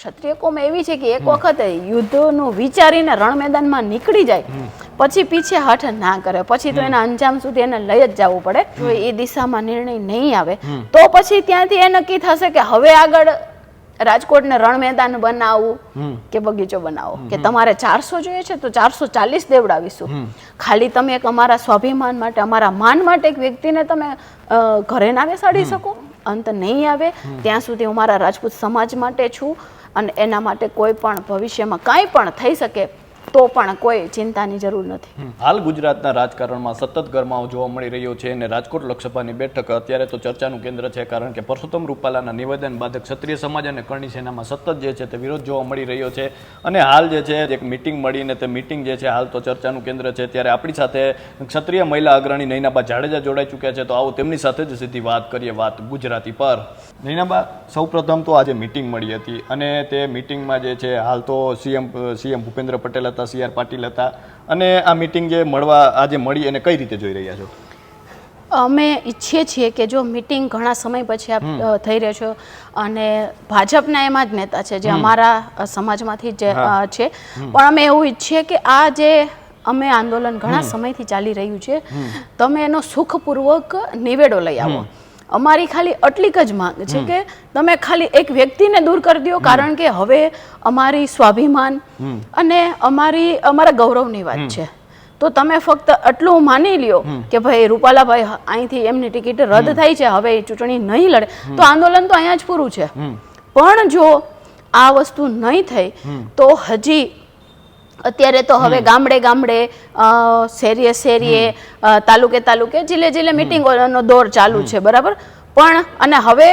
ક્ષત્રિય કોમ એવી છે કે એક વખત યુદ્ધનું વિચારીને રણ મેદાનમાં નીકળી જાય. પછી પીછે હઠ ના કરે. પછી તો એના અંજામ સુધી એને લઈ જ જવું પડે. જો એ દિશામાં નિર્ણય નહીં આવે તો પછી ત્યાંથી એ નક્કી થશે કે હવે આગળ રાજકોટને રણ મેદાન બનાવવું કે બગીચો બનાવો. કે તમારે ચારસો જોઈએ છે તો ચારસો ચાલીસ દેવડાવીશું. ખાલી તમે એક અમારા સ્વાભિમાન માટે અમારા માન માટે એક વ્યક્તિને તમે ઘરે ના બેસાડી શકો. અંત નહીં આવે. ત્યાં સુધી હું મારા રાજપૂત સમાજ માટે છું. અને એના માટે કોઈ પણ ભવિષ્યમાં કાંઈ પણ થઈ શકે તો પણ કોઈ ચિંતાની જરૂર નથી. હાલ ગુજરાતના રાજકારણમાં સતત ગરમાવો જોવા મળી રહ્યો છે અને રાજકોટ લોકસભાની બેઠક અત્યારે તો ચર્ચાનું કેન્દ્ર છે કારણ કે પરસોત્તમ રૂપાલાના નિવેદન બાદ ક્ષત્રિય સમાજ અને કરણી સેનામાં સતત જે છે તે વિરોધ જોવા મળી રહ્યો છે અને હાલ જે છે એક મિટિંગ મળીને તે મિટિંગ જે છે હાલ તો ચર્ચાનું કેન્દ્ર છે ત્યારે આપણી સાથે ક્ષત્રિય મહિલા અગ્રણી નૈનાબા જાડેજા જોડાઈ ચૂક્યા છે તો આવો તેમની સાથે જ સીધી વાત કરીએ વાત ગુજરાતી પર. નૈનાબા, સૌપ્રથમ તો આજે મિટિંગ મળી હતી અને તે મિટિંગમાં જે છે હાલ તો સીએમ સીએમ ભૂપેન્દ્ર પટેલ હતા. સી આર પાટીલ હતા. અને આ મિટિંગ જે મળવા આજે મળી એને કઈ રીતે જોઈ રહ્યા છો? અમે ઈચ્છીએ છીએ કે જો મિટિંગ ઘણા સમય પછી થઈ રહ્યો છો અને ભાજપના એમાં જ નેતા છે જે અમારા સમાજમાંથી જે છે. પણ અમે એવું ઈચ્છીએ કે આ જે અમે આંદોલન ઘણા સમયથી ચાલી રહ્યું છે તમે એનો સુખપૂર્વક નિવેડો લઈ આવો. અમારી ખાલી આટલીક જ માંગ છે કે તમે ખાલી એક વ્યક્તિને દૂર કરી દો કારણ કે હવે અમારી સ્વાભિમાન અને અમારી અમારા ગૌરવની વાત છે. તો તમે ફક્ત આટલું માની લ્યો કે ભાઈ રૂપાલાભાઈ અહીંથી એમની ટિકિટ રદ થાય છે હવે એ ચૂંટણી નહીં લડે. તો આંદોલન તો અહીંયા જ પૂરું છે. પણ જો આ વસ્તુ નહીં થઈ તો હજી અત્યારે તો હવે ગામડે ગામડે શેરીએ શેરીએ તાલુકે તાલુકે જિલ્લે જિલ્લે મિટિંગોનો દોર ચાલુ છે બરાબર? પણ અને હવે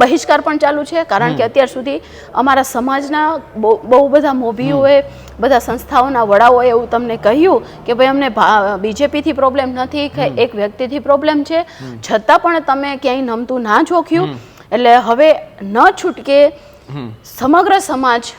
બહિષ્કાર પણ ચાલુ છે કારણ કે અત્યાર સુધી અમારા સમાજના બહુ બહુ બધા મોભીઓએ બધા સંસ્થાઓના વડાઓએ એવું તમને કહ્યું કે ભાઈ અમને બીજેપીથી પ્રોબ્લેમ નથી કે એક વ્યક્તિથી પ્રોબ્લેમ છે છતાં પણ તમે ક્યાંય નમતું ના જોખ્યું. એટલે હવે ન છૂટકે સમગ્ર સમાજ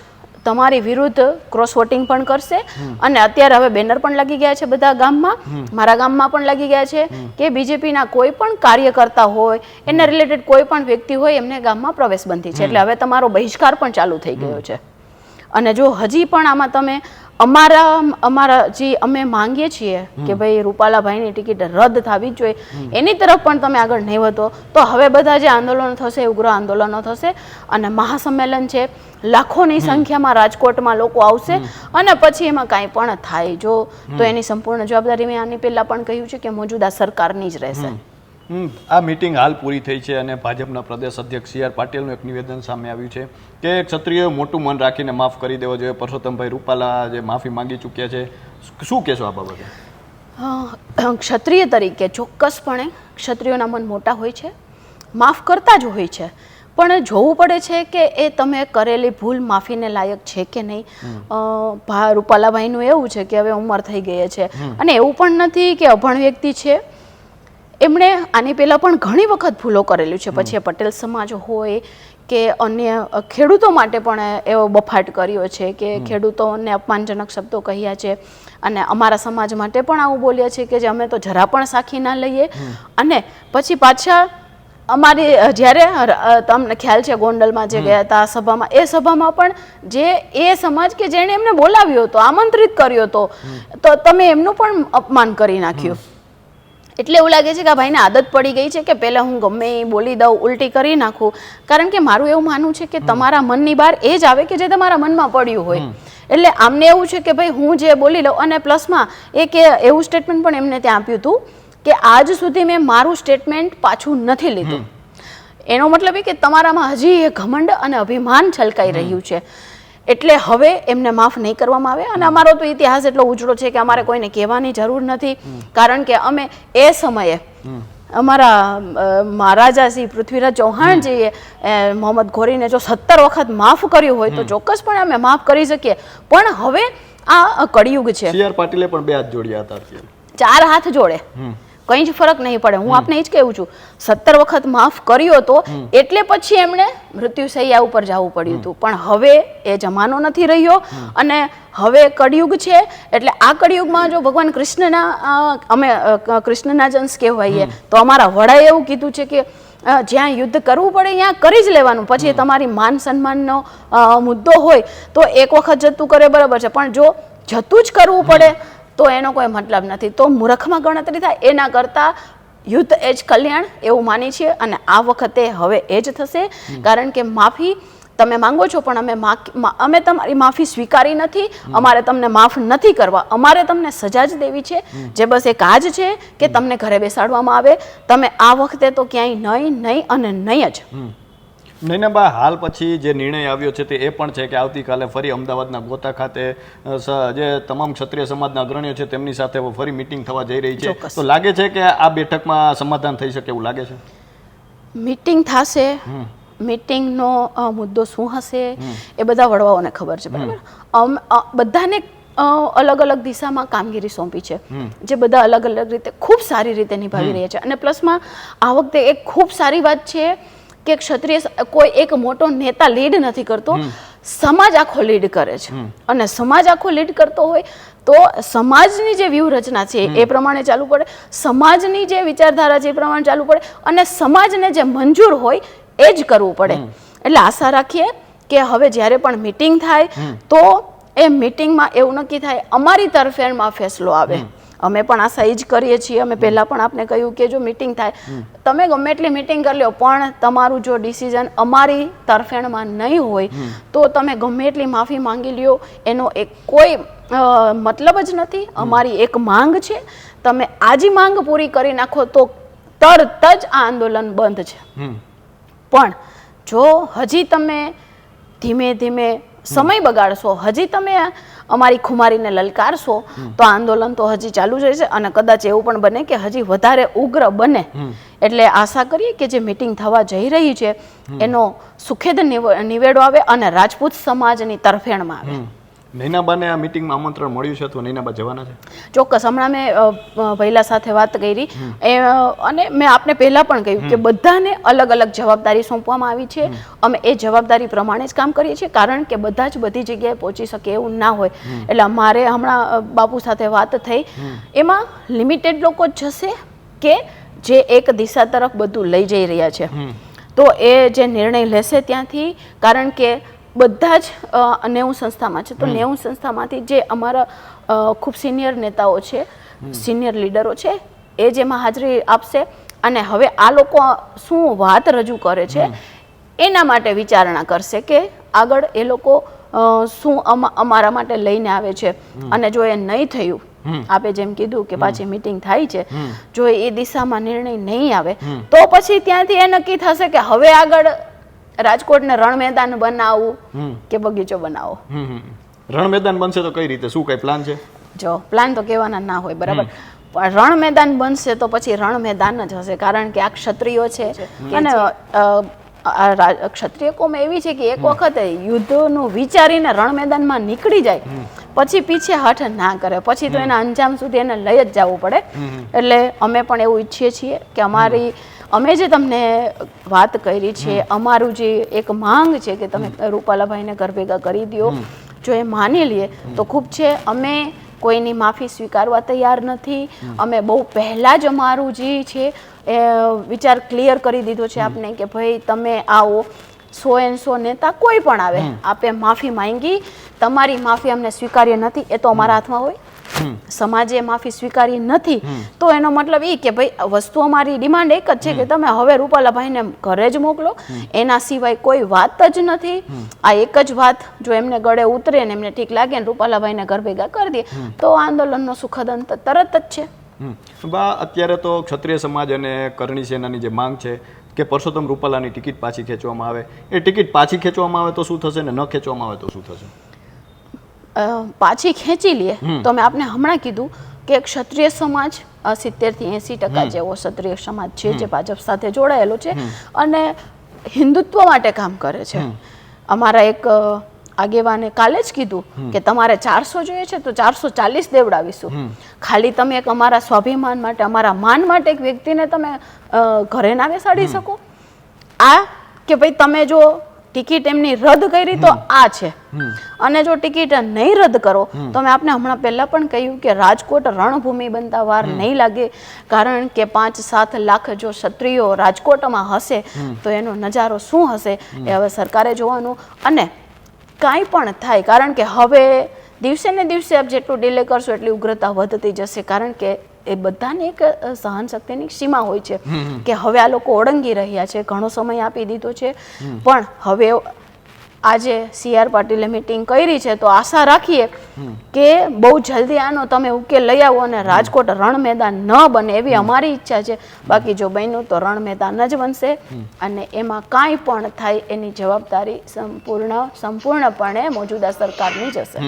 તમારી વિરુદ્ધ ક્રોસ વોટિંગ પણ કરશે. અને અત્યારે હવે બેનર પણ લાગી ગયા છે બધા ગામમાં. મારા ગામમાં પણ લાગી ગયા છે કે બીજેપીના કોઈ પણ કાર્યકર્તા હોય, એના રિલેટેડ કોઈ પણ વ્યક્તિ હોય, એમને ગામમાં પ્રવેશ બંધી છે. એટલે હવે તમારો બહિષ્કાર પણ ચાલુ થઈ ગયો છે. અને જો હજી પણ આમાં તમે અમારા અમારા જે અમે માંગીએ છીએ કે ભાઈ રૂપાલાભાઈની ટિકિટ રદ થવી જ જોઈએ એની તરફ પણ તમે આગળ નહીં વધો તો હવે બધા જે આંદોલનો થશે ઉગ્ર આંદોલનો થશે અને મહાસંમેલન છે લાખોની સંખ્યામાં રાજકોટમાં લોકો આવશે અને પછી એમાં કાંઈ પણ થાય. જો તો એની સંપૂર્ણ જવાબદારી મેં આની પહેલાં પણ કહ્યું છે કે મોજૂદા સરકારની જ રહેશે. આ મિટિંગ હાલ પૂરી થઈ છે અને ભાજપના પ્રદેશ અધ્યક્ષ સી આર પાટીલનું એક નિવેદન સામે આવ્યું છે કે ક્ષત્રિયોએ મોટું મન રાખીને માફ કરી દેવો જોઈએ. પરસોત્તમભાઈ રૂપાલા જે માફી માંગી ચૂક્યા છે. શું કહેશો આ બાબતે? ક્ષત્રિય તરીકે ચોક્કસપણે ક્ષત્રિયોના મન મોટા હોય છે માફ કરતા જ હોય છે. પણ જોવું પડે છે કે એ તમે કરેલી ભૂલ માફીને લાયક છે કે નહીં? રૂપાલાભાઈનું એવું છે કે હવે ઉંમર થઈ ગઈ છે. અને એવું પણ નથી કે અભણ વ્યક્તિ છે એમણે આની પહેલાં પણ ઘણી વખત ભૂલો કરેલી છે. પછી એ પટેલ સમાજ હોય કે અન્ય ખેડૂતો માટે પણ એવો બફાટ કર્યો છે કે ખેડૂતોને અપમાનજનક શબ્દો કહ્યા છે અને અમારા સમાજ માટે પણ આવું બોલ્યા છે કે જે અમે તો જરા પણ સાખી ના લઈએ. અને પછી પાછા અમારી જ્યારે તમને ખ્યાલ છે ગોંડલમાં જે ગયા હતા સભામાં એ સભામાં પણ જે એ સમાજ કે જેણે એમને બોલાવ્યો હતો આમંત્રિત કર્યો હતો તો તમે એમનું પણ અપમાન કરી નાખ્યું. એટલે એવું લાગે છે કે આ ભાઈને આદત પડી ગઈ છે કે પહેલાં હું ગમે એ બોલી દઉં ઉલટી કરી નાખું. કારણ કે મારું એવું માનવું છે કે તમારા મનની બહાર એ જ આવે કે જે તમારા મનમાં પડ્યું હોય. એટલે આમને એવું છે કે ભાઈ હું જે બોલી લઉં અને પ્લસમાં એક એવું સ્ટેટમેન્ટ પણ એમને ત્યાં આપ્યું હતું કે આજ સુધી મેં મારું સ્ટેટમેન્ટ પાછું નથી લીધું. એનો મતલબ એ કે તમારામાં હજી એ ઘમંડ અને અભિમાન છલકાઈ રહ્યું છે. એટલે હવે એમને માફ નહીં કરવામાં આવે. અને અમારો તો ઇતિહાસ એટલો ઉજળો છે કે અમારે કોઈને કહેવાની જરૂર નથી. કારણ કે અમે એ સમયે અમારા મહારાજા શ્રી પૃથ્વીરાજ ચૌહાણજીએ અ, મોહમ્મદ ઘોરીને જો સત્તર વખત માફ કર્યું હોય તો ચોક્કસપણે અમે માફ કરી શકીએ. પણ હવે આ કળિયુગ છે. સી આર પાટીલે પણ બે હાથ જોડ્યા હતા ચાર હાથ જોડે. કંઈ જ ફરક નહીં પડે. હું આપને એ જ કહું છું સત્તર વખત માફ કર્યો તો એટલે પછી એમણે મૃત્યુશૈયા ઉપર જવું પડ્યું હતું. પણ હવે એ જમાનો નથી રહ્યો અને હવે કળિયુગ છે એટલે આ કળિયુગમાં જો ભગવાન કૃષ્ણના અમે કૃષ્ણના જંશ કહેવાઈએ તો અમારા વડાએ એવું કીધું છે કે જ્યાં યુદ્ધ કરવું પડે ત્યાં કરી જ લેવાનું. પછી તમારી માન સન્માનનો મુદ્દો હોય તો એક વખત જતું કરે બરાબર છે. પણ જો જતું જ કરવું પડે તો એનો કોઈ મતલબ નથી. તો મૂર્ખમાં ગણતરી થાય એના કરતાં યુદ્ધ એ જ કલ્યાણ એવું માની છીએ અને આ વખતે હવે એ જ થશે. કારણ કે માફી તમે માંગો છો પણ અમે અમે તમારી માફી સ્વીકારી નથી. અમારે તમને માફ નથી કરવા. અમારે તમને સજા જ દેવી છે. જે બસ એક આ જ છે કે તમને ઘરે બેસાડવામાં આવે. તમે આ વખતે તો ક્યાંય નહીં નહીં અને નહીં જ. નૈનાબા હાલ પછી જે નિર્ણય આવ્યો છે તે એ પણ છે કે આવતીકાલે ફરી અમદાવાદના ગોતા ખાતે જે તમામ ક્ષત્રિય સમાજના અગ્રણીઓ છે તેમની સાથે ફરી મિટિંગ થવા જઈ રહી છે. તો લાગે છે કે આ બેઠકમાં સમાધાન થઈ શકે એવું લાગે છે? મિટિંગ થશે મિટિંગનો મુદ્દો શું હશે એ બધા વડવાઓને ખબર છે બરાબર? બધાને અલગ અલગ દિશામાં કામગીરી સોંપી છે. જે બધા અલગ અલગ રીતે ખૂબ સારી રીતે નિભાવી રહ્યા છે. અને પ્લસમાં આ વખતે એક ખૂબ સારી વાત છે કે ક્ષત્રિય કોઈ એક મોટો નેતા લીડ નથી કરતો સમાજ આખો લીડ કરે છે. અને સમાજ આખો લીડ કરતો હોય તો સમાજની જે વ્યૂહરચના છે એ પ્રમાણે ચાલુ પડે સમાજની જે વિચારધારા છે એ પ્રમાણે ચાલુ પડે અને સમાજને જે મંજૂર હોય એ જ કરવું પડે. એટલે આશા રાખીએ કે હવે જ્યારે પણ મિટિંગ થાય તો એ મિટિંગમાં એવું નક્કી થાય અમારી તરફેણમાં ફેસલો આવે. અમે પણ આ જ કરીએ છીએ. અમે પહેલાં પણ આપને કહ્યું કે જો મીટિંગ થાય તમે ગમે એટલી મીટિંગ કરી લો પણ તમારું જો ડિસિઝન અમારી તરફેણમાં નહીં હોય તો તમે ગમે એટલી માફી માંગી લ્યો. એનો એક કોઈ મતલબ જ નથી. અમારી એક માંગ છે. તમે આજી માંગ પૂરી કરી નાખો તો તરત જ આ આંદોલન બંધ છે. પણ જો હજી તમે ધીમે ધીમે સમય બગાડશો હજી તમે અમારી ખુમારીને લલકારશો તો આંદોલન તો હજી ચાલુ જ રહેશે અને કદાચ એવું પણ બને કે હજી વધારે ઉગ્ર બને. એટલે આશા કરીએ કે જે મિટિંગ થવા જઈ રહી છે એનો સુખેદ નિવ- નિવેડો આવે અને રાજપૂત સમાજની તરફેણમાં આવે. નૈનાબાને આ મિટિંગમાં આમંત્રણ મળ્યું છે તો નૈનાબા જવાના છે? ચોક્કસ. હમણાં મેં ભૈલા સાથે વાત કરી. એ અને મેં આપને પહેલાં પણ કહ્યું કે બધાને અલગ અલગ જવાબદારી સોંપવામાં આવી છે. અમે એ જવાબદારી પ્રમાણે જ કામ કરીએ છીએ કારણ કે બધા જ બધી જગ્યાએ પહોંચી શકે એવું ના હોય. એટલે મારે હમણાં બાપુ સાથે વાત થઈ. એમાં લિમિટેડ લોકો જ જશે કે જે એક દિશા તરફ બધું લઈ જઈ રહ્યા છે. તો એ જે નિર્ણય લેશે ત્યાંથી કારણ કે બધા જ નેવું સંસ્થામાં છે. તો નેવું સંસ્થામાંથી જે અમારા ખૂબ સિનિયર નેતાઓ છે સિનિયર લીડરો છે એ જેમાં હાજરી આપશે. અને હવે આ લોકો શું વાત રજૂ કરે છે એના માટે વિચારણા કરશે કે આગળ એ લોકો શું અમા- અમારા માટે લઈને આવે છે. અને જો એ નહીં થયું આપે જેમ કીધું કે પાછી મીટિંગ થાય છે જો એ દિશામાં નિર્ણય નહીં આવે તો પછી ત્યાંથી એ નક્કી થશે કે હવે આગળ રાજકોટને રણ મેદાન બનાવવું કે બગીચો બનાવો. રણ મેદાન બનશે તો કઈ રીતે? શું કઈ પ્લાન છે? જો પ્લાન તો કહેવાના ના હોય બરાબર? રણ મેદાન બનશે તો પછી રણ મેદાન જ હશે કારણ કે આ ક્ષત્રિયો છે. અને ક્ષત્રિય કોમ એવી છે કે એક વખત યુદ્ધનું વિચારીને રણ મેદાનમાં નીકળી જાય પછી પીછે હઠ ના કરે. પછી તો એના અંજામ સુધી એને લઈ જ જવું પડે. એટલે અમે પણ એવું ઈચ્છીએ છીએ કે અમારી અમે જે તમને વાત કરી છે અમારું જે એક માંગ છે કે તમે રૂપાલાભાઈને ઘર ભેગા કરી દો જો એ માની લઈએ તો ખૂબ છે. અમે કોઈની માફી સ્વીકારવા તૈયાર નથી. અમે બહુ પહેલાં જ અમારું જે છે એ વિચાર ક્લિયર કરી દીધો છે આપને કે ભાઈ તમે આવો. સો એન સો નેતા કોઈ પણ આવે આપે માફી માંગી. તમારી માફી અમને સ્વીકાર્ય નથી એ તો અમારા હાથમાં હોય. સમાજે માફી સ્વીકારી નથી, તો એનો મતલબ એ કે ભાઈ વસ્તુ અમારી ડિમાન્ડ એક જ છે કે તમે હવે રૂપાલાભાઈને ઘરે જ મોકલો. એના સિવાય કોઈ વાત જ નથી. આ એક જ વાત જો એમને ગળે ઉતરે ને એમને ઠીક લાગે ને રૂપાલાભાઈને ઘર ભેગા કરી દે, તો આંદોલનનો સુખદ અંત તરત જ છે. બા, અત્યારે તો ક્ષત્રિય સમાજ અને કરણી સેનાની જે માંગ છે કે પરસોત્તમ રૂપાલાની ટિકિટ પાછી ખેંચવામાં આવે, એ ટિકિટ પાછી ખેંચવામાં આવે તો શું થશે ને ન ખેંચવામાં આવે તો શું થશે? પાછી ખેંચી લઈએ. તો મેં આપને હમણાં કીધું કે ક્ષત્રિય સમાજ સિત્તેરથી એંસી ટકા જેવો ક્ષત્રિય સમાજ છે જે ભાજપ સાથે જોડાયેલો છે અને હિન્દુત્વ માટે કામ કરે છે. અમારા એક આગેવાને કાલે જ કીધું કે તમારે ચારસો જોઈએ છે તો ચારસો ચાલીસ દેવડાવીશું. ખાલી તમે એક અમારા સ્વાભિમાન માટે અમારા માન માટે એક વ્યક્તિને તમે ઘરે ના બેસાડી શકો. આ કે ભાઈ તમે જો ટિકિટ એમની રદ કરી તો આ છે. અને જો ટિકિટ નહીં રદ કરો તો મેં આપને હમણાં પહેલા પણ કહ્યું કે રાજકોટ રણભૂમિ બનતા વાર નહીં લાગે કારણ કે પાંચ સાત લાખ જો ક્ષત્રિયો રાજકોટમાં હશે તો એનો નજારો શું હશે એ હવે સરકારે જોવાનું. અને કાંઈ પણ થાય કારણ કે હવે દિવસે ને દિવસે આપ જેટલું ડિલે કરશો એટલી ઉગ્રતા વધતી જશે કારણ કે એ બધાને એક સહન શક્તિની સીમા હોય છે કે હવે આ લોકો ઓળંગી રહ્યા છે ઘણો સમય આપી દીધો છે. પણ હવે આજે સી આર પાટીલે મિટિંગ કરી છે તો આશા રાખીએ કે બહુ જલ્દી આનો તમે ઉકેલ લઈ આવો અને રાજકોટ રણ મેદાન ન બને એવી અમારી ઈચ્છા છે. બાકી જો બન્યું તો રણ મેદાન જ બનશે અને એમાં કાંઈ પણ થાય એની જવાબદારી સંપૂર્ણ સંપૂર્ણપણે મોજૂદા સરકારની જ હશે.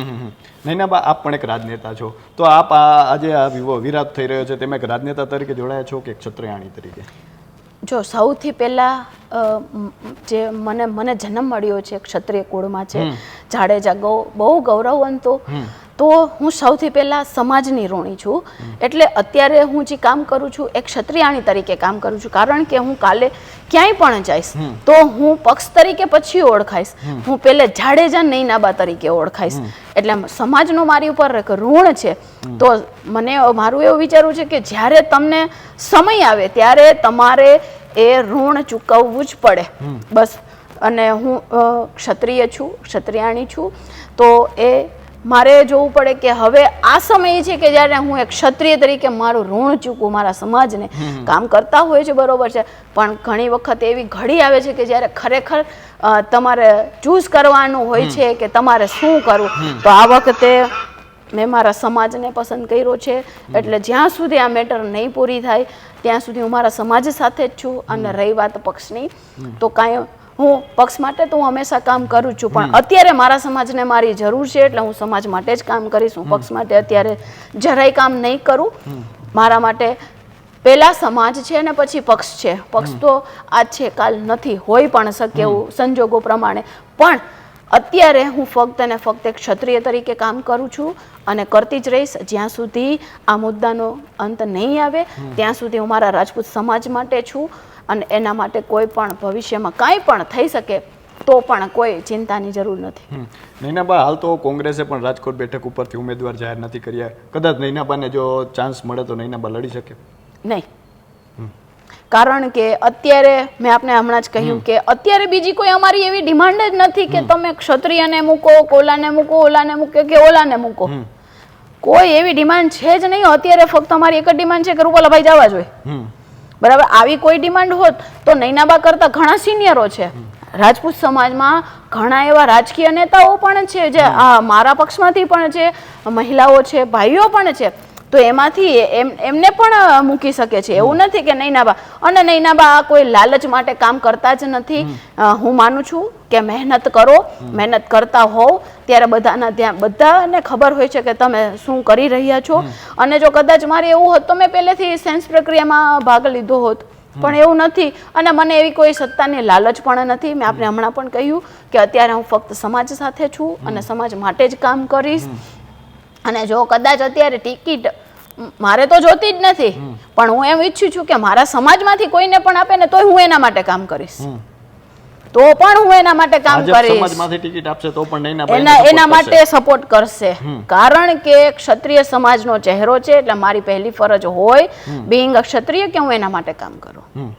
નૈનાબા આપ પણ એક રાજનેતા છો. તો આપ આજે આ વિરાટ થઈ રહ્યો છે. તેમાં એક રાજનેતા તરીકે જોડાયા છો કે એક ક્ષત્રિયાણી તરીકે? જો સૌથી પહેલા જે મને મને જન્મ મળ્યો છે ક્ષત્રિય કુળમાં છે જાડેજા ગૌ બહુ ગૌરવવંતો. તો હું સૌથી પહેલા સમાજની ઋણી છું. એટલે અત્યારે હું જે કામ કરું છું એ ક્ષત્રિયાણી તરીકે કામ કરું છું. કારણ કે હું કાલે ક્યાંય પણ જઈશ તો હું પક્ષ તરીકે પછી ઓળખાઈશ. હું પહેલે જાડેજા નૈનાબા તરીકે ઓળખાઈશ. એટલે સમાજનું મારી ઉપર એક ઋણ છે. તો મને મારું એવું વિચારવું છે કે જ્યારે તમને સમય આવે ત્યારે તમારે એ ઋણ ચૂકવવું જ પડે. બસ. અને હું ક્ષત્રિય છું ક્ષત્રિયાણી છું. તો એ મારે જોવું પડે કે હવે આ સમય છે કે જ્યારે હું એક ક્ષત્રિય તરીકે મારું ઋણ ચૂકવું મારા સમાજને કામ કરતા હોય છે બરોબર છે. પણ ઘણી વખત એવી ઘડી આવે છે કે જ્યારે ખરેખર તમારે ચૂઝ કરવાનું હોય છે કે તમારે શું કરવું. તો આ વખતે મેં મારા સમાજને પસંદ કર્યો છે. એટલે જ્યાં સુધી આ મેટર નહીં પૂરી થાય ત્યાં સુધી હું મારા સમાજ સાથે જ છું અને રહી વાત પક્ષની. તો કાંઈ હું પક્ષ માટે તો હું હંમેશા કામ કરું છું પણ અત્યારે મારા સમાજને મારી જરૂર છે એટલે હું સમાજ માટે જ કામ કરીશ. હું પક્ષ માટે અત્યારે જરાય કામ નહીં કરું. મારા માટે પહેલા સમાજ છે ને પછી પક્ષ છે. પક્ષ તો આજ છે કાલ નથી હોઈ પણ શકે એવું સંજોગો પ્રમાણે. પણ અત્યારે હું ફક્ત અને ફક્ત એક ક્ષત્રિય તરીકે કામ કરું છું અને કરતી જ રહીશ. જ્યાં સુધી આ મુદ્દાનો અંત નહીં આવે ત્યાં સુધી હું મારા રાજપૂત સમાજ માટે છું અને એના માટે કોઈ પણ ભવિષ્યમાં કાંઈ પણ થઈ શકે તો પણ કોઈ ચિંતાની જરૂર નથી. નૈનાબા હાલ તો કોંગ્રેસે પણ રાજકોટ બેઠક ઉપરથી ઉમેદવાર જાહેર નથી કર્યા. કદાચ નૈનાબાને જો ચાન્સ મળે તો નૈનાબા લડી શકે? નહીં. કારણ કે અત્યારે મેં આપને હમણાં જ કહ્યું કે અત્યારે બીજી કોઈ અમારી એવી ડિમાન્ડ જ નથી કે તમે ક્ષત્રિયને મૂકો કોલાને મૂકો ઓલાને મૂકે કે ઓલાને મૂકો. કોઈ એવી ડિમાન્ડ છે જ નહીં. અત્યારે ફક્ત અમારી એક જ ડિમાન્ડ છે કે રૂપાલાભાઈ જવા જોઈએ. બરાબર? આવી કોઈ ડિમાન્ડ હોત તો નૈનાબા કરતા ઘણા સિનિયરો છે. રાજપૂત સમાજમાં ઘણા એવા રાજકીય નેતાઓ પણ છે જે આ મારા પક્ષમાંથી પણ છે મહિલાઓ છે ભાઈઓ પણ છે. તો એમાંથી એમ એમને પણ મૂકી શકે છે. એવું નથી કે નૈનાબા અને નૈનાબા આ કોઈ લાલચ માટે કામ કરતા જ નથી. હું માનું છું કે મહેનત કરો મહેનત કરતા હોવ. ત્યારે બધાના ધ્યાન બધાને ખબર હોય છે કે તમે શું કરી રહ્યા છો. અને જો કદાચ મારે એવું હોત તો મેં પહેલેથી સેન્સ પ્રક્રિયામાં ભાગ લીધો હોત. પણ એવું નથી. અને મને એવી કોઈ સત્તાની લાલચ પણ નથી. મેં આપણે હમણાં પણ કહ્યું કે અત્યારે હું ફક્ત સમાજ સાથે છું અને સમાજ માટે જ કામ કરીશ. અને જો કદાચ અત્યારે ટિકિટ મારે તો જોતી જ નથી. પણ હું એમ ઈચ્છું છું કે મારા સમાજમાંથી કોઈને પણ આપે ને તોય હું એના માટે કામ કરીશ. તો પણ હું એના માટે કામ કરીશ. સમાજમાંથી ટિકિટ આપશે તો પણ એના એના માટે સપોર્ટ કરશે. કારણ કે ક્ષત્રિય સમાજનો ચહેરો છે એટલે મારી પહેલી ફરજ હોય બિંગ ક્ષત્રિય કે હું એના માટે કામ કરું.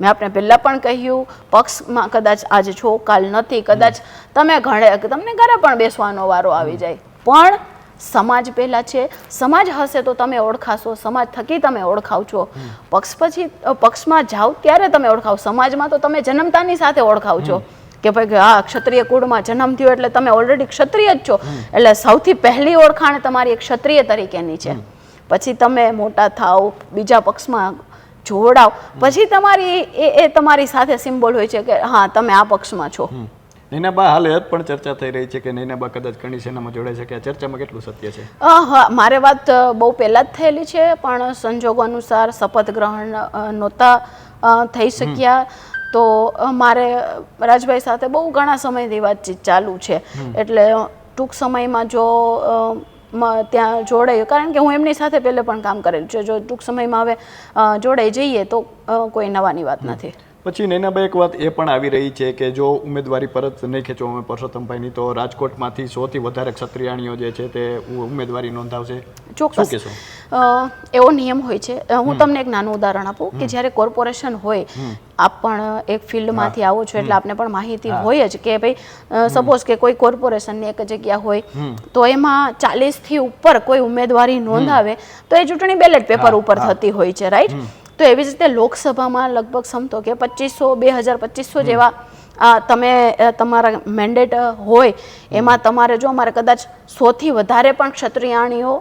મેં આપણે પહેલા પણ કહ્યું પક્ષમાં કદાચ આજે છો કાલ નથી કદાચ તમે ઘણે તમને ઘરે પણ બેસવાનો વારો આવી જાય. પણ સમાજ પહેલાં છે. સમાજ હશે તો તમે ઓળખાશો. સમાજ થકી તમે ઓળખાવ છો પક્ષ પછી પક્ષમાં જાઓ ત્યારે તમે ઓળખાવ. સમાજમાં તો તમે જન્મતાની સાથે ઓળખાવ છો કે ભાઈ હા ક્ષત્રિય કુળમાં જન્મ થયો એટલે તમે ઓલરેડી ક્ષત્રિય જ છો. એટલે સૌથી પહેલી ઓળખાણ તમારી એક ક્ષત્રિય તરીકેની છે. પછી તમે મોટા થાવ બીજા પક્ષમાં જોડાવ પછી તમારી એ તમારી સાથે સિમ્બોલ હોય છે કે હા, તમે આ પક્ષમાં છો. નૈનાબા હાલ પણ ચર્ચા થઈ રહી છે કે નૈનાબા કદાચ કરણી સેનામાં જોડાઈ શકે. આ ચર્ચામાં કેટલું સત્ય છે? હા મારે વાત બહુ પહેલાં જ થયેલી છે પણ સંજોગો અનુસાર શપથ ગ્રહણ નહોતા થઈ શક્યા. તો મારે રાજભાઈ સાથે બહુ ઘણા સમયથી વાતચીત ચાલુ છે. એટલે ટૂંક સમયમાં જો ત્યાં જોડાયું કારણ કે હું એમની સાથે પહેલે પણ કામ કરેલું છે. જો ટૂંક સમયમાં હવે જોડાઈ જઈએ તો કોઈ નવાની વાત નથી. પછી નૈનાભાઈ એક વાત એ પણ આવી રહી છે કે જો ઉમેદવારી પરત નહીં ખેંચો અમે પરસોત્તમભાઈની તો રાજકોટમાંથી સૌથી વધારે ક્ષત્રિયાણીઓ જે છે તે ઉમેદવારી નોંધાવશે. ચોક્કસ. એવો નિયમ હોય છે. હું તમને એક નાનું ઉદાહરણ આપું કે જ્યારે કોર્પોરેશન હોય આપ પણ એક ફિલ્ડમાંથી આવો છો એટલે આપને પણ માહિતી હોય જ કે ભાઈ સપોઝ કે કોઈ કોર્પોરેશનની એક જગ્યા હોય તો એમાં ચાલીસથી ઉપર કોઈ ઉમેદવારી નોંધાવે તો એ ચૂંટણી બેલેટ પેપર ઉપર થતી હોય છે રાઈટ તો એવી જ રીતે લોકસભામાં લગભગ સમતો કે પચીસો બે હજાર પચીસો જેવા તમે તમારા મેન્ડેટ હોય એમાં તમારે જો અમારે કદાચ સોથી વધારે પણ ક્ષત્રિયાણીઓ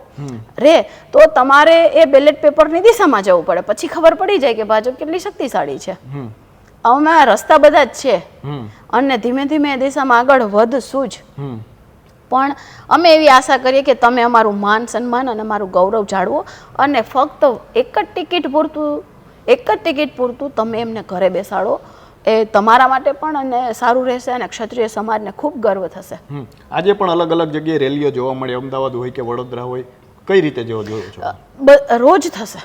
રહે તો તમારે એ બેલેટ પેપરની દિશામાં જવું પડે. પછી ખબર પડી જાય કે ભાજપ કેટલી શક્તિશાળી છે. અમે રસ્તા બધા જ છે. અને ધીમે ધીમે એ દિશામાં આગળ વધશું જ. હમ. પણ અમે એવી આશા કરીએ કે તમે અમારું માન સન્માન અને અમારું ગૌરવ જાળવો અને ફક્ત એક જ ટિકિટ પૂરતું એક જ ટિકિટ પૂરતું તમે એમને ઘરે બેસાડો. એ તમારા માટે પણ અને સારું રહેશે અને ક્ષત્રિય સમાજને ખૂબ ગર્વ થશે. આજે પણ અલગ અલગ જગ્યાએ રેલીઓ જોવા મળે. અમદાવાદ હોય કે વડોદરા હોય કઈ રીતે જોવા જોયો છો રોજ થશે.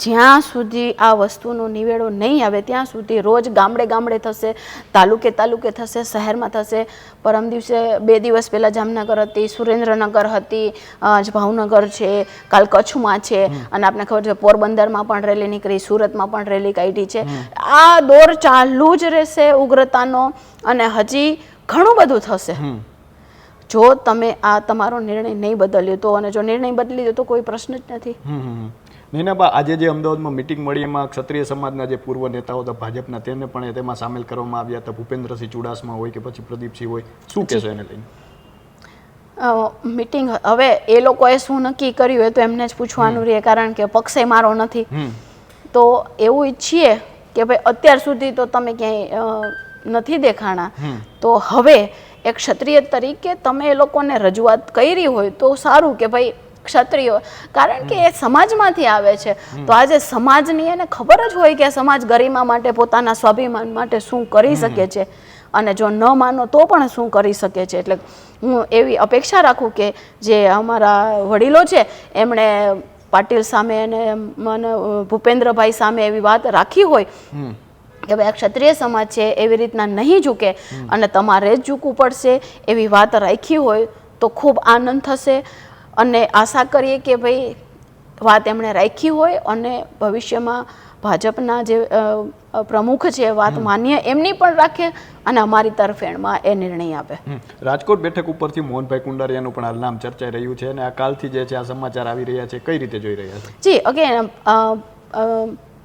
જ્યાં સુધી આ વસ્તુનો નિવેડો નહીં આવે ત્યાં સુધી રોજ ગામડે ગામડે થશે તાલુકે તાલુકે થશે શહેરમાં થશે. પરમ દિવસે બે દિવસ પહેલાં જામનગર હતી સુરેન્દ્રનગર હતી ભાવનગર છે કાલ કચ્છમાં છે અને આપને ખબર છે પોરબંદરમાં પણ રેલી નીકળી સુરતમાં પણ રેલી કાઢી છે. આ દોર ચાલુ જ રહેશે ઉગ્રતાનો અને હજી ઘણું બધું થશે. જો તમે આ તમારો નિર્ણય નહીં બદલ્યો તો અને જો નિર્ણય બદલી દો તો કોઈ પ્રશ્ન જ નથી. નૈનાબા આજે જે અમદાવાદમાં મિટિંગ મળી એમાં ક્ષત્રિય સમાજના જે પૂર્વ નેતાઓ હતા ભાજપના તેને પણ તેમાં સામેલ કરવામાં આવ્યા હતા. ભૂપેન્દ્રસિંહ ચુડાસમા હોય કે પછી પ્રદીપસિંહ હોય શું કહેશો એને લઈને? મીટિંગ હવે એ લોકોએ શું નક્કી કર્યું એ તો એમને જ પૂછવાનું રહે કારણ કે પક્ષે મારો નથી. તો એવું ઈચ્છીએ કે ભાઈ અત્યાર સુધી તો તમે ક્યાંય નથી દેખાણા. તો હવે એક ક્ષત્રિય તરીકે તમે એ લોકોને રજૂઆત કરી હોય તો સારું કે ભાઈ ક્ષત્રિયો. કારણ કે એ સમાજમાંથી આવે છે. તો આજે સમાજની એને ખબર જ હોય કે સમાજ ગરિમા માટે પોતાના સ્વાભિમાન માટે શું કરી શકે છે. અને જો ન માનો તો પણ શું કરી શકે છે. એટલે હું એવી અપેક્ષા રાખું કે જે અમારા વડીલો છે એમણે પાટીલ સામે અને મને ભૂપેન્દ્રભાઈ સામે એવી વાત રાખી હોય કે ભાઈ આ ક્ષત્રિય સમાજ છે એવી રીતના નહીં ઝૂકે અને તમારે જ ઝૂકવું પડશે એવી વાત રાખી હોય તો ખૂબ આનંદ થશે. અને આશા કરીએ કે ભાઈ વાત એમણે રાખી હોય અને ભવિષ્યમાં ભાજપના જે પ્રમુખ છે વાત માન્ય એમની પણ રાખે અને અમારી તરફેણમાં એ નિર્ણય આપે. રાજકોટ બેઠક ઉપરથી મોહનભાઈ કુંડારિયાનું પણ હાલ નામ ચર્ચાઈ રહ્યું છે અને આ કાલથી જે છે આ સમાચાર આવી રહ્યા છે કઈ રીતે જોઈ રહ્યા છે? જી અગેન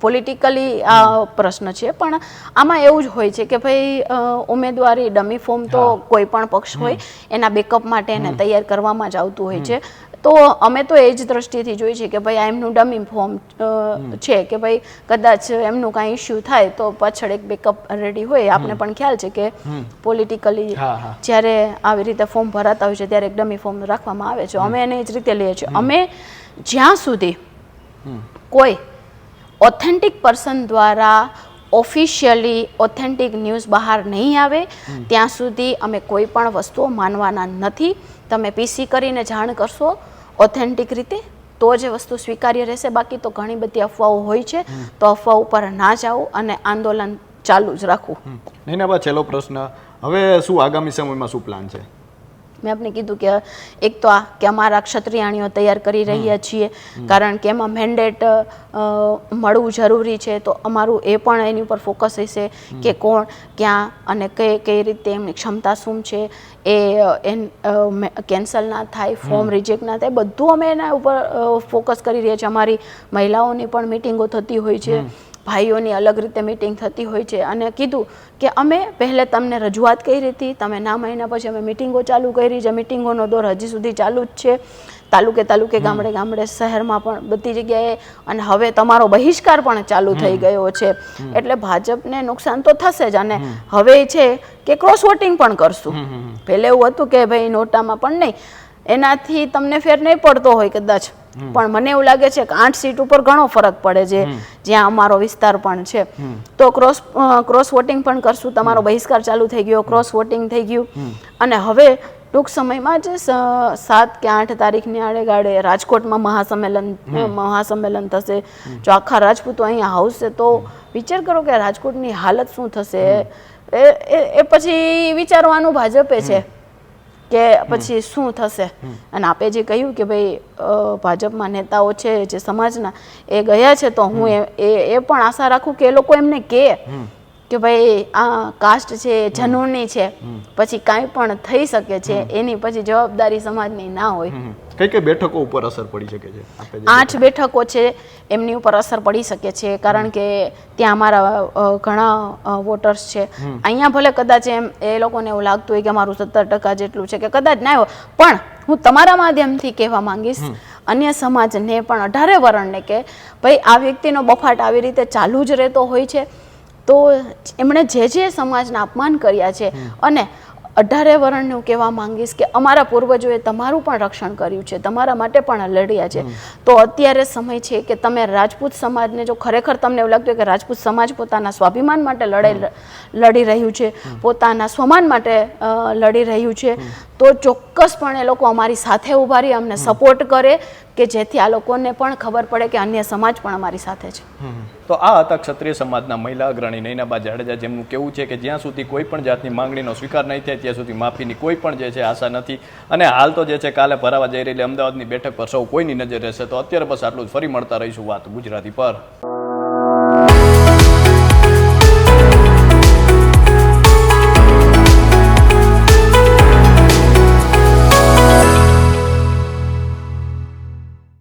પોલિટિકલી આ પ્રશ્ન છે પણ આમાં એવું જ હોય છે કે ભાઈ ઉમેદવારી ડમી ફોર્મ તો કોઈ પણ પક્ષ હોય એના બેકઅપ માટે એને તૈયાર કરવામાં જ આવતું હોય છે. તો અમે તો એ જ દ્રષ્ટિથી જોઈ છે કે ભાઈ આ એમનું ડમી ફોર્મ છે કે ભાઈ કદાચ એમનું કાંઈ ઇસ્યુ થાય તો પાછળ એક બેકઅપ રેડી હોય. આપણે પણ ખ્યાલ છે કે પોલિટિકલી. જ્યારે આવી રીતે ફોર્મ ભરાતા હોય છે ત્યારે એક ડમી ફોર્મ રાખવામાં આવે છે. અમે એને એ જ રીતે લઈએ છીએ. અમે જ્યાં સુધી કોઈ ઓથેન્ટિક પર્સન દ્વારા ઓફિશિયલી ઓથેન્ટિક ન્યૂઝ બહાર નહીં આવે. ત્યાં સુધી અમે કોઈ પણ વસ્તુઓ માનવાના નથી. તમે પીસી કરીને જાણ કરશો ઓથેન્ટિક રીતે તો જ વસ્તુ સ્વીકાર્ય રહેશે. બાકી તો ઘણી બધી અફવાઓ હોય છે. તો અફવા ઉપર ના જાઓ અને આંદોલન ચાલુ જ રાખવું. નૈનાબા છેલ્લો પ્રશ્ન. હવે શું આગામી સમયમાં શું પ્લાન છે? મેં આપને કીધું કે એક તો આ કે અમારા ક્ષત્રિયાણીઓ તૈયાર કરી રહ્યા છીએ કારણ કે એમાં મેન્ડેટ મળવું જરૂરી છે તો અમારું એ પણ એની ઉપર ફોકસ હશે કે કોણ ક્યાં અને કઈ કઈ રીતે એમની ક્ષમતા શું છે એ કેન્સલ ના થાય ફોર્મ રિજેક્ટ ના થાય બધું અમે એના ઉપર ફોકસ કરી રહ્યા છીએ. અમારી મહિલાઓની પણ મિટિંગો થતી હોય છે. ભાઈઓની અલગ રીતે મિટિંગ થતી હોય છે. અને કીધું કે અમે પહેલે તમને રજૂઆત કરી હતી તમે ના મહિના પછી અમે મિટિંગો ચાલુ કરી. છે મિટિંગોનો દોર હજી સુધી ચાલુ જ છે. તાલુકે તાલુકે ગામડે ગામડે શહેરમાં પણ બધી જગ્યાએ અને હવે તમારો બહિષ્કાર પણ ચાલુ થઈ ગયો છે. એટલે ભાજપને નુકસાન તો થશે જ. અને હવે છે કે ક્રોસ વોટિંગ પણ કરશું. પહેલે એવું હતું કે ભાઈ નોટામાં પણ નહીં. એનાથી તમને ફેર નહીં પડતો હોય કદાચ. પણ મને એવું લાગે છે કે આઠ સીટ ઉપર ઘણો ફરક પડે છે. જ્યાં અમારો વિસ્તાર પણ છે. તો ક્રોસ ક્રોસ વોટિંગ પણ કરશું. તમારો બહિષ્કાર ચાલુ થઈ ગયો ક્રોસ વોટિંગ થઈ ગયું. અને હવે ટૂંક સમયમાં જ સાત કે આઠ તારીખની આડેગાડે રાજકોટમાં મહાસંમેલન મહાસંમેલન થશે. જો આખા રાજપૂતો અહીંયા આવશે તો વિચાર કરો કે રાજકોટની હાલત શું થશે? એ પછી વિચારવાનું ભાજપે છે. કે પછી શું થશે? અને આપે જે કહ્યું કે ભાઈ ભાજપમાં નેતાઓ છે, જે સમાજના, એ ગયા છે, તો હું એ, એ- પણ આશા રાખું કે એ લોકો એમને કહે કે ભાઈ આ કાસ્ટ છે એ છે પછી કાંઈ પણ થઈ શકે છે એની પછી જવાબદારી સમાજની ના હોય. કઈ કઈ બેઠકો ઉપર અસર પડી શકે છે? આઠ બેઠકો છે એમની ઉપર અસર પડી શકે છે કારણ કે ત્યાં અમારા ઘણા વોટર્સ છે. અહીંયા ભલે કદાચ એમ એ લોકોને એવું લાગતું હોય કે અમારું સત્તર ટકા જેટલું છે કે કદાચ ના આવ્યો પણ હું તમારા માધ્યમથી કહેવા માંગીશ અન્ય સમાજને પણ અઢારે વર્ણને કે ભાઈ આ વ્યક્તિનો બફાટ આવી રીતે ચાલુ જ રહેતો હોય છે તો એમણે જે જે સમાજના અપમાન કર્યા છે અને અઢારે વર્ણને હું કહેવા માંગીશ કે અમારા પૂર્વજોએ તમારું પણ રક્ષણ કર્યું છે તમારા માટે પણ લડ્યા છે. તો અત્યારે સમય છે કે તમે રાજપૂત સમાજને જો ખરેખર તમને એવું લાગતું કે રાજપૂત સમાજ પોતાના સ્વાભિમાન માટે લડાઈ લડી રહ્યું છે પોતાના સ્વમાન માટે લડી રહ્યું છે તો ચોક્કસપણે એ લોકો અમારી સાથે ઊભા રહી અમને સપોર્ટ કરે કે જેથી આ લોકોને પણ ખબર પડે કે અન્ય સમાજ પણ અમારી સાથે છે. તો આ હતા ક્ષત્રિય સમાજના મહિલા અગ્રણી નૈનાબા જાડેજા જેમનું કેવું છે કે જ્યાં સુધી કોઈ પણ જાતની માંગણીનો સ્વીકાર નહીં થાય ત્યાં સુધી માફીની કોઈ પણ જે છે આશા નથી. અને હાલ તો જે છે કાલે ભરાવા જઈ રહેલી અમદાવાદની બેઠક પર સૌ કોઈની નજર રહેશે. તો અત્યારે બસ આટલું જ. ફરી મળતા રહીશું વાત ગુજરાતી પર.